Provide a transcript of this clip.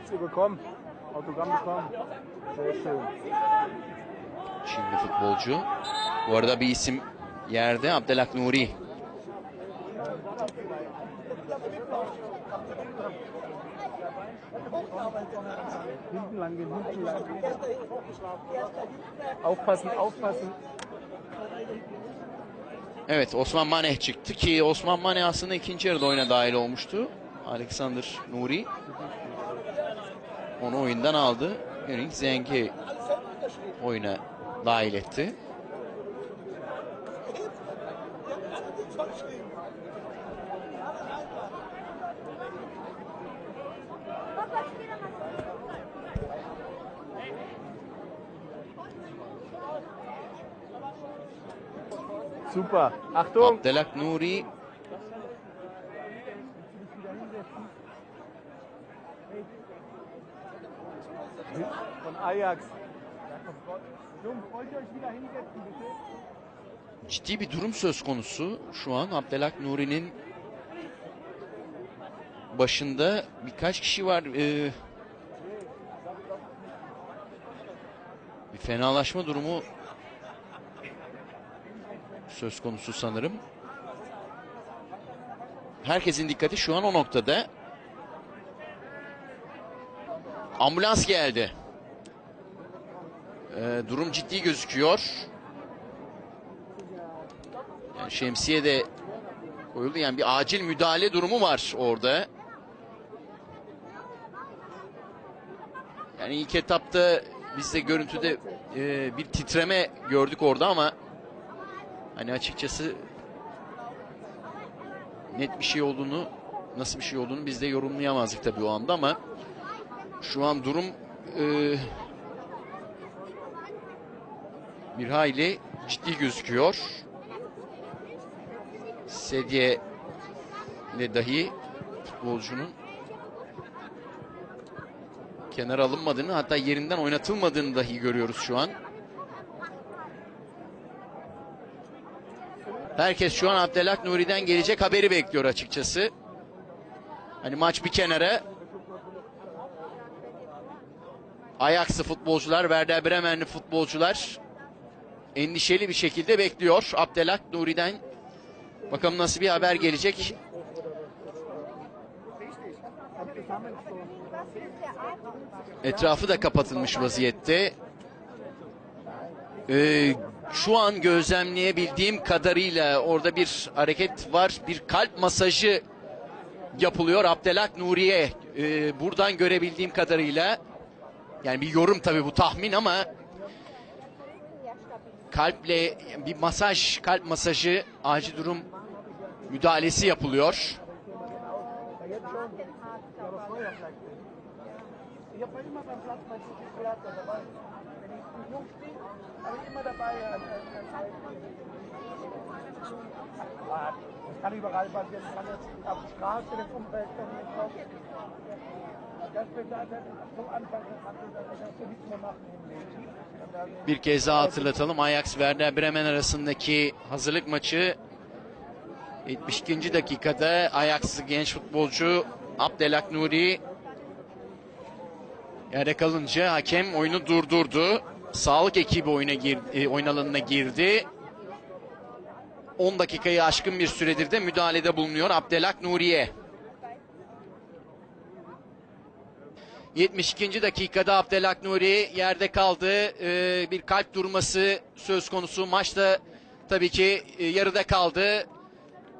Habt ihr bekommen? Autogramm bekommen? Sehr schön. Çinli futbolcu. Bu arada bir isim yerde Abdelak Nuri. Hinten lang gehen, hinten lang gehen. Aufpassen, aufpassen. Evet Osman Maneh çıktı ki Osman Maneh aslında ikinci yarıda oyuna dahil olmuştu. Alexander Nuri onu oyundan aldı. Yönelik Zengi oyuna dahil etti. Super. Achtung! Abdelak Nuri Von Ajax. Ciddi bir durum söz konusu. Şu an Abdelak Nuri'nin başında birkaç kişi var. Ee, bir fenalaşma durumu söz konusu sanırım. Herkesin dikkati şu an o noktada. Ambulans geldi. Ee, durum ciddi gözüküyor. Yani şemsiye de koyuldu. Yani bir acil müdahale durumu var orada. Yani ilk etapta biz de görüntüde e, bir titreme gördük orada ama hani açıkçası net bir şey olduğunu nasıl bir şey olduğunu biz de yorumlayamazdık tabii o anda ama şu an durum e, bir hayli ciddi gözüküyor. Sedye ile dahi futbolcunun kenara alınmadığını hatta yerinden oynatılmadığını dahi görüyoruz şu an. Herkes şu an Abdelak Nuri'den gelecek haberi bekliyor açıkçası. Hani maç bir kenara. Ajax'lı futbolcular, Werder Bremen'li futbolcular endişeli bir şekilde bekliyor. Abdelak Nuri'den Bakalım nasıl bir haber gelecek. Etrafı da kapatılmış vaziyette. Ee, şu an gözlemleyebildiğim kadarıyla orada bir hareket var. Bir kalp masajı yapılıyor Abdelak Nuriye. Ee, buradan görebildiğim kadarıyla. Yani bir yorum tabii bu tahmin ama kalple bir masaj, kalp masajı, acil durum müdahalesi yapılıyor. Das kann überall Bir kez daha hatırlatalım. Ajax Werder Bremen arasındaki hazırlık maçı 72. dakikada Ajax genç futbolcu Abdelak Nuri yerde kalınca hakem oyunu durdurdu. Sağlık ekibi oyuna gir, e, oyun alanına girdi. 10 dakikayı aşkın bir süredir de müdahalede bulunuyor Abdelak Nuriye. 72. dakikada Abdelak Nuri yerde kaldı. Ee, bir kalp durması söz konusu. Maçta tabii ki e, yarıda kaldı.